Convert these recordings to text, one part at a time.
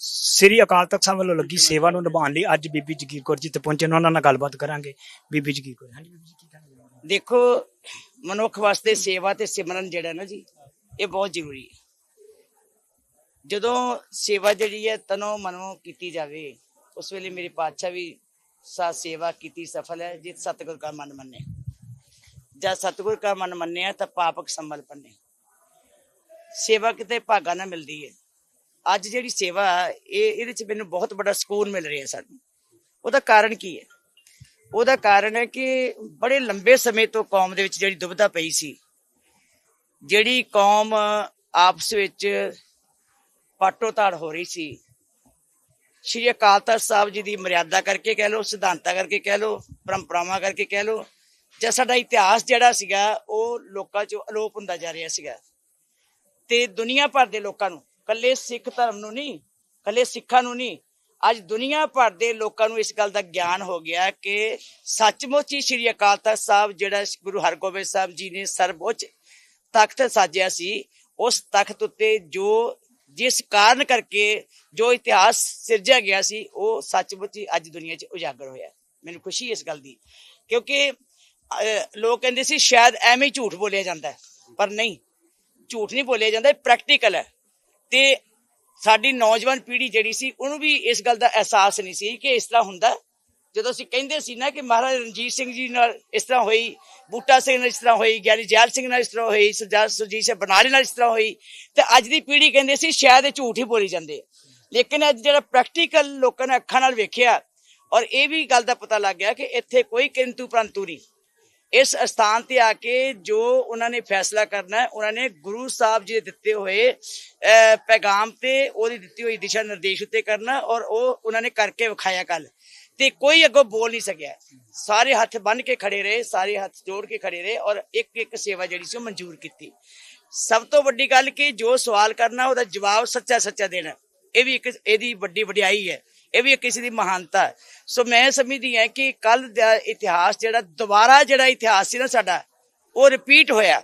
ਸ੍ਰੀ ਅਕਾਲ ਤਖਤ ਸਾਹਿਬ ਵੱਲੋਂ ਲੱਗੀ ਸੇਵਾ ਨੂੰ ਨਿਭਾਉਣ ਲਈ ਅੱਜ ਬੀਬੀ ਜਗੀਰ ਕੌਰ ਜੀ ਤੇ ਪਹੁੰਚੇ ਨੇ। ਉਹਨਾਂ ਨਾਲ ਗੱਲਬਾਤ ਕਰਾਂਗੇ। ਬੀਬੀ ਜਗੀਰ ਕੌਰ ਹਾਂਜੀ ਬੀਬੀ ਜੀ, ਕੀ ਕਹਿਣਾ ਦੇਖੋ, ਮਨੁੱਖ ਵਾਸਤੇ ਸੇਵਾ ਤੇ ਸਿਮਰਨ ਜਿਹੜਾ ਨਾ ਜੀ, ਇਹ ਬਹੁਤ ਜ਼ਰੂਰੀ ਹੈ। ਜਦੋਂ ਸੇਵਾ ਜਿਹੜੀ ਹੈ, ਤਨੋਂ ਮਨੋਂ ਕੀਤੀ ਜਾਵੇ, ਉਸ ਵੇਲੇ ਮੇਰੇ ਪਾਤਸ਼ਾਹ ਵੀ ਸਾ ਸੇਵਾ ਕੀਤੀ, ਸਫਲ ਹੈ ਜਿਤ ਸਤਿਗੁਰ ਕਾ ਮਨ ਮੰਨੇ। ਜਦ ਸਤਿਗੁਰ ਕਾ ਮਨ ਮੰਨਿਆ ਤਾਂ ਪਾਪਕ ਸੰਭਲ ਪੰਨੇ। ਸੇਵਾ ਕਿਤੇ ਭਾਗਾ ਨਾ ਮਿਲਦੀ ਹੈ। ਅੱਜ ਜਿਹੜੀ ਸੇਵਾ ਇਹ ਇਹਦੇ ਚ ਮੈਨੂੰ ਬਹੁਤ ਵੱਡਾ ਸਕੂਨ ਮਿਲ ਰਿਹਾ ਸਾਨੂੰ। ਉਹਦਾ ਕਾਰਨ ਕੀ ਹੈ? ਉਹਦਾ ਕਾਰਨ ਹੈ ਕਿ ਬੜੇ ਲੰਬੇ ਸਮੇਂ ਤੋਂ ਕੌਮ ਦੇ ਵਿੱਚ ਜਿਹੜੀ ਦੁਬਿਧਾ ਪਈ ਸੀ, ਜਿਹੜੀ ਕੌਮ ਆਪਸ ਵਿੱਚ ਪਾਟੋ ਤਾੜ ਹੋ ਰਹੀ ਸੀ, ਸ਼੍ਰੀ ਅਕਾਲ ਤਖਤ ਸਾਹਿਬ ਜੀ ਦੀ ਮਰਿਆਦਾ ਕਰਕੇ ਕਹਿ ਲਓ, ਸਿਧਾਂਤਾਂ ਕਰਕੇ ਕਹਿ ਲਓ, ਪਰੰਪਰਾਵਾਂ ਕਰਕੇ ਕਹਿ ਲਓ, ਜਾਂ ਸਾਡਾ ਇਤਿਹਾਸ ਜਿਹੜਾ ਸੀਗਾ, ਉਹ ਲੋਕਾਂ ਚੋਂ ਅਲੋਪ ਹੁੰਦਾ ਜਾ ਰਿਹਾ ਸੀਗਾ। ਤੇ ਦੁਨੀਆ ਭਰ ਦੇ ਲੋਕਾਂ ਨੂੰ ਕੱਲੇ ਸਿੱਖ ਧਰਮ ਨੂੰ ਨਹੀਂ, ਕੱਲੇ ਸਿੱਖਾਂ ਨੂੰ ਨਹੀਂ। ਅੱਜ ਦੁਨੀਆ ਭਰ ਦੇ ਲੋਕਾਂ ਨੂੰ ਇਸ ਗੱਲ ਦਾ ਗਿਆਨ ਹੋ ਗਿਆ ਕਿ ਸੱਚਮੁੱਚ ਹੀ ਸ੍ਰੀ ਅਕਾਲ ਤਖਤ ਸਾਹਿਬ ਜਿਹੜਾ ਗੁਰੂ ਹਰਗੋਬਿੰਦ ਸਾਹਿਬ ਜੀ ਨੇ ਸਰਵਉੱਚ ਤਖਤ ਸਾਜਿਆ ਸੀ, ਉਸ ਤਖਤ ਉੱਤੇ ਜੋ ਜਿਸ ਕਾਰਨ ਕਰਕੇ ਜੋ ਇਤਿਹਾਸ ਸਿਰਜਿਆ ਗਿਆ ਸੀ, ਉਹ ਸੱਚਮੁੱਚ ਹੀ ਅੱਜ ਦੁਨੀਆ 'ਚ ਉਜਾਗਰ ਹੋਇਆ। ਮੈਨੂੰ ਖੁਸ਼ੀ ਇਸ ਗੱਲ ਦੀ, ਕਿਉਂਕਿ ਲੋਕ ਕਹਿੰਦੇ ਸੀ, ਸ਼ਾਇਦ ਐਵੇਂ ਹੀ ਝੂਠ ਬੋਲਿਆ ਜਾਂਦਾ ਪਰ ਨਹੀਂ, ਝੂਠ ਨਹੀਂ ਬੋਲਿਆ ਜਾਂਦਾ ਪ੍ਰੈਕਟੀਕਲ ਹੈ। ਤੇ ਸਾਡੀ ਨੌਜਵਾਨ ਪੀੜ੍ਹੀ ਜਿਹੜੀ ਸੀ, ਉਹਨੂੰ ਵੀ ਇਸ ਗੱਲ ਦਾ ਅਹਿਸਾਸ ਨਹੀਂ ਸੀ ਕਿ ਇਸ ਤਰ੍ਹਾਂ ਹੁੰਦਾ। ਜਦੋਂ ਅਸੀਂ ਕਹਿੰਦੇ ਸੀ ਨਾ ਕਿ ਮਹਾਰਾਜ ਰਣਜੀਤ ਸਿੰਘ ਜੀ ਨਾਲ ਇਸ ਤਰ੍ਹਾਂ ਹੋਈ, ਬੂਟਾ ਸਿੰਘ ਨਾਲ ਇਸ ਤਰ੍ਹਾਂ ਹੋਈ, ਗਿਆਨੀ ਜੈਲ ਸਿੰਘ ਨਾਲ ਇਸ ਤਰ੍ਹਾਂ ਹੋਈ, ਸਰਦਾਰ ਸੁਰਜੀਤ ਸਿੰਘ ਬਨਾਲੇ ਨਾਲ ਇਸ ਤਰ੍ਹਾਂ ਹੋਈ, ਤੇ ਅੱਜ ਦੀ ਪੀੜ੍ਹੀ ਕਹਿੰਦੇ ਸੀ ਸ਼ਾਇਦ ਇਹ ਝੂਠ ਹੀ ਬੋਲੀ ਜਾਂਦੇ ਲੇਕਿਨ ਅੱਜ ਜਿਹੜਾ ਪ੍ਰੈਕਟੀਕਲ ਲੋਕਾਂ ਨੇ ਅੱਖਾਂ ਨਾਲ ਵੇਖਿਆ, ਔਰ ਇਹ ਵੀ ਗੱਲ ਦਾ ਪਤਾ ਲੱਗ ਗਿਆ ਕਿ ਇੱਥੇ ਕੋਈ ਕਿੰਤੂ ਪ੍ਰੰਤੂ ਨਹੀਂ। ਇਸ ਸਥਾਨ ਤੇ ਆ ਕੇ ਜੋ ਉਹਨਾਂ ਨੇ ਫੈਸਲਾ ਕਰਨਾ ਉਹਨਾਂ ਨੇ ਗੁਰੂ ਸਾਹਿਬ ਜੀ ਦੇ ਦਿੱਤੇ ਹੋਏ ਪੈਗਾਮ ਤੇ ਉਹਦੀ ਦਿੱਤੀ ਹੋਈ ਦਿਸ਼ਾ ਨਿਰਦੇਸ਼ ਉੱਤੇ ਕਰਨਾ ਔਰ ਉਹ ਉਹਨਾਂ ਨੇ ਕਰਕੇ ਵਿਖਾਇਆ ਕੱਲ ਤੇ ਕੋਈ ਅੱਗੋਂ ਬੋਲ ਨਹੀਂ ਸਕਿਆ। ਸਾਰੇ ਹੱਥ ਬੰਨ ਕੇ ਖੜੇ ਰਹੇ, ਸਾਰੇ ਹੱਥ ਜੋੜ ਕੇ ਖੜੇ ਰਹੇ ਔਰ ਇੱਕ ਇੱਕ ਸੇਵਾ ਜਿਹੜੀ ਸੀ ਉਹ ਮਨਜ਼ੂਰ ਕੀਤੀ। ਸਭ ਤੋਂ ਵੱਡੀ ਗੱਲ ਕਿ ਜੋ ਸਵਾਲ ਕਰਨਾ ਉਹਦਾ ਜਵਾਬ ਸੱਚਾ ਸੱਚਾ ਦੇਣਾ। ਇਹ ਵੀ ਇੱਕ, ਇਹਦੀ ਵੱਡੀ ਵਡਿਆਈ ਹੈ। ਇਹ ਵੀ ਇੱਕ ਕਿਸੇ ਦੀ ਮਹਾਨਤਾ ਹੈ। ਸੋ ਮੈਂ ਸਮਝਦੀ ਹਾਂ ਕਿ ਕੱਲ ਦਾ ਇਤਿਹਾਸ ਜਿਹੜਾ, ਦੁਬਾਰਾ ਜਿਹੜਾ ਇਤਿਹਾਸ ਸੀ ਨਾ ਸਾਡਾ, ਉਹ ਰਿਪੀਟ ਹੋਇਆ।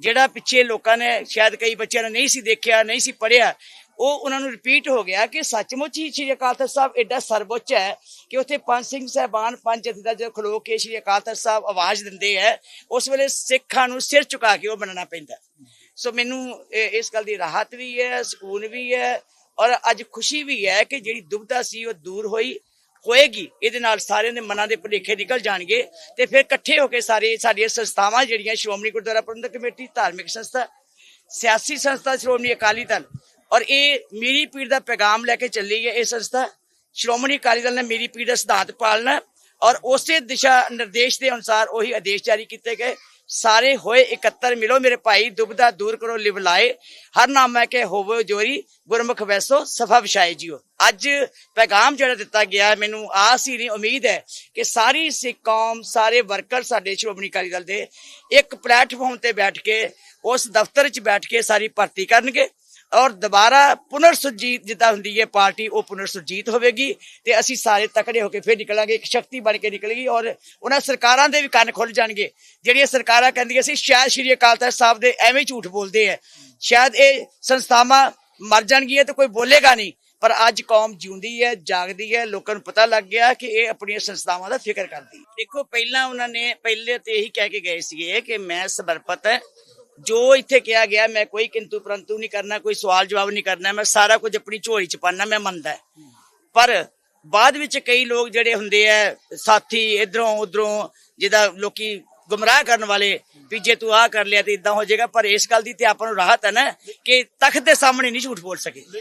ਜਿਹੜਾ ਪਿੱਛੇ ਲੋਕਾਂ ਨੇ, ਸ਼ਾਇਦ ਕਈ ਬੱਚਿਆਂ ਨੇ ਨਹੀਂ ਸੀ ਦੇਖਿਆ, ਨਹੀਂ ਸੀ ਪੜਿਆ ਉਹ ਉਹਨਾਂ ਨੂੰ ਰਿਪੀਟ ਹੋ ਗਿਆ ਕਿ ਸੱਚਮੁੱਚ ਹੀ ਸ਼੍ਰੀ ਅਕਾਲ ਤਖਤ ਸਾਹਿਬ ਐਡਾ ਸਰਵਉੱਚ ਹੈ ਕਿ ਉੱਥੇ ਪੰਜ ਸਿੰਘ ਸਹਿਬਾਨ, ਪੰਜ ਜਥੇਦਾਰ ਜਦੋਂ ਖਲੋ ਕੇ ਸ਼੍ਰੀ ਅਕਾਲ ਤਖਤ ਸਾਹਿਬ ਆਵਾਜ਼ ਦਿੰਦੇ ਹੈ, ਉਸ ਵੇਲੇ ਸਿੱਖਾਂ ਨੂੰ ਸਿਰ ਝੁਕਾ ਕੇ ਉਹ ਬਣਨਾ ਪੈਂਦਾ। ਸੋ ਮੈਨੂੰ ਇਸ ਗੱਲ ਦੀ ਰਾਹਤ ਵੀ ਹੈ, ਸਕੂਨ ਵੀ ਹੈ ਔਰ ਅੱਜ ਖੁਸ਼ੀ ਵੀ ਹੈ ਕਿ ਜਿਹੜੀ ਦੁਬਿਧਾ ਸੀ ਉਹ ਦੂਰ ਹੋਈ, ਹੋਏਗੀ। ਇਹਦੇ ਨਾਲ ਸਾਰਿਆਂ ਦੇ ਮਨਾਂ ਦੇ ਭੁਲੇਖੇ ਨਿਕਲ ਜਾਣਗੇ ਤੇ ਫਿਰ ਇਕੱਠੇ ਹੋ ਕੇ ਸਾਰੇ ਸਾਡੀਆਂ ਸੰਸਥਾਵਾਂ ਜਿਹੜੀਆਂ ਸ਼੍ਰੋਮਣੀ ਗੁਰਦੁਆਰਾ ਪ੍ਰਬੰਧਕ ਕਮੇਟੀ, ਧਾਰਮਿਕ ਸੰਸਥਾ, ਸਿਆਸੀ ਸੰਸਥਾ, ਸ਼੍ਰੋਮਣੀ ਅਕਾਲੀ ਦਲ ਔਰ ਇਹ ਮੇਰੀ ਪੀੜ ਦਾ ਪੈਗਾਮ ਲੈ ਕੇ ਚੱਲੀ ਹੈ ਇਹ ਸੰਸਥਾ। ਸ਼੍ਰੋਮਣੀ ਅਕਾਲੀ ਦਲ ਨੇ ਮੇਰੀ ਪੀੜ ਦਾ ਸਿਧਾਂਤ ਪਾਲਣਾ ਔਰ ਉਸੇ ਦਿਸ਼ਾ ਨਿਰਦੇਸ਼ ਦੇ ਅਨੁਸਾਰ ਉਹੀ ਆਦੇਸ਼ ਜਾਰੀ ਕੀਤੇ ਗਏ। ਸਾਰੇ ਹੋਏ ਇਕੱਤਰ ਮਿਲੋ, ਮੇਰੇ ਭਾਈ ਦੁਬਦਾ ਦੂਰ ਕਰੋ, ਲਿਵ ਲਾਏ। ਹਰ ਨਾਮੈ ਕੇ ਹੋਵੋ ਜੋਰੀ, ਗੁਰਮੁਖ ਵੈਸੋ, ਸਫਾ ਵਿਛਾਏ ਜੀਓ। ਅੱਜ ਪੈਗਾਮ ਜਿਹੜਾ ਦਿੱਤਾ ਗਿਆ, ਮੈਨੂੰ ਆਸ ਹੀ ਨਹੀਂ, ਉਮੀਦ ਹੈ ਕਿ ਸਾਰੀ ਸਿੱਖ ਕੌਮ, ਸਾਰੇ ਵਰਕਰ ਸਾਡੇ ਸ਼੍ਰੋਮਣੀ ਅਕਾਲੀ ਦਲ ਦੇ ਇੱਕ ਪਲੇਟਫਾਰਮ ਤੇ ਬੈਠ ਕੇ, ਉਸ ਦਫ਼ਤਰ 'ਚ ਬੈਠ ਕੇ ਸਾਰੀ ਭਰਤੀ ਕਰਨਗੇ। ਔਰ ਦੁਬਾਰਾ ਪੁਨਰ ਸੁਰਜੀਤ ਜਿੱਦਾਂ ਹੁੰਦੀ ਹੈ ਪਾਰਟੀ, ਉਹ ਪੁਨਰ ਸੁਰਜੀਤ ਹੋਵੇਗੀ ਤੇ ਅਸੀਂ ਸਾਰੇ ਤਕੜੇ ਹੋ ਕੇ ਫਿਰ ਨਿਕਲਾਂਗੇ, ਇੱਕ ਸ਼ਕਤੀ ਬਣ ਕੇ ਨਿਕਲੇਗੀ ਔਰ ਉਹਨਾਂ ਸਰਕਾਰਾਂ ਦੇ ਵੀ ਕੰਨ ਖੁੱਲ ਜਾਣਗੇ। ਜਿਹੜੀਆਂ ਸਰਕਾਰਾਂ ਕਹਿੰਦੀਆਂ ਸੀ, ਸ਼ਾਇਦ ਸ਼੍ਰੀ ਅਕਾਲ ਤਖਤ ਸਾਹਿਬ ਦੇ ਐਵੇਂ ਝੂਠ ਬੋਲਦੇ ਆ ਸ਼ਾਇਦ ਇਹ ਸੰਸਥਾਵਾਂ ਮਰ ਜਾਣਗੀਆਂ ਤੇ ਕੋਈ ਬੋਲੇਗਾ ਨਹੀਂ, ਪਰ ਅੱਜ ਕੌਮ ਜਿਉਂਦੀ ਹੈ ਜਾਗਦੀ ਹੈ ਲੋਕਾਂ ਨੂੰ ਪਤਾ ਲੱਗ ਗਿਆ ਕਿ ਇਹ ਆਪਣੀਆਂ ਸੰਸਥਾਵਾਂ ਦਾ ਫਿਕਰ ਕਰਦੀ ਦੇਖੋ, ਪਹਿਲਾਂ ਉਹਨਾਂ ਨੇ, ਪਹਿਲੇ ਤੇ ਇਹੀ ਕਹਿ ਕੇ ਗਏ ਸੀਗੇ ਕਿ ਮੈਂ ਸਮਰਪਿਤ ਜੋ ਇੱਥੇ ਕਿਹਾ ਗਿਆ, ਮੈਂ ਕੋਈ ਕਿੰਤੂ ਪਰੰਤੂ ਨਹੀਂ ਕਰਨਾ, ਕੋਈ ਸਵਾਲ ਜਵਾਬ ਨਹੀਂ ਕਰਨਾ, ਮੈਂ ਸਾਰਾ ਕੁਝ ਆਪਣੀ ਝੋਲੀ ਚ ਪਾਣਾ ਮੈਂ ਮੰਨਦਾ ਪਰ ਬਾਅਦ ਵਿੱਚ ਕਈ ਲੋਕ ਜਿਹੜੇ ਹੁੰਦੇ ਆ, ਸਾਥੀ ਇਧਰੋਂ ਉਧਰੋਂ, ਜਿਹਦਾ ਲੋਕੀ ਗੁੰਮਰਾਹ ਕਰਨ ਵਾਲੇ, ਵੀ ਜੇ ਤੂੰ ਆਹ ਕਰ ਲਿਆ ਤੇ ਇਦਾਂ ਹੋ ਜਾਏਗਾ, ਪਰ ਇਸ ਗੱਲ ਦੀ ਤੇ ਆਪਾਂ ਨੂੰ ਰਾਹਤ ਹੈ ਨਾ, ਕਿ ਤਖਤ ਦੇ ਸਾਹਮਣੇ ਨਹੀਂ ਝੂਠ ਬੋਲ ਸਕੇ।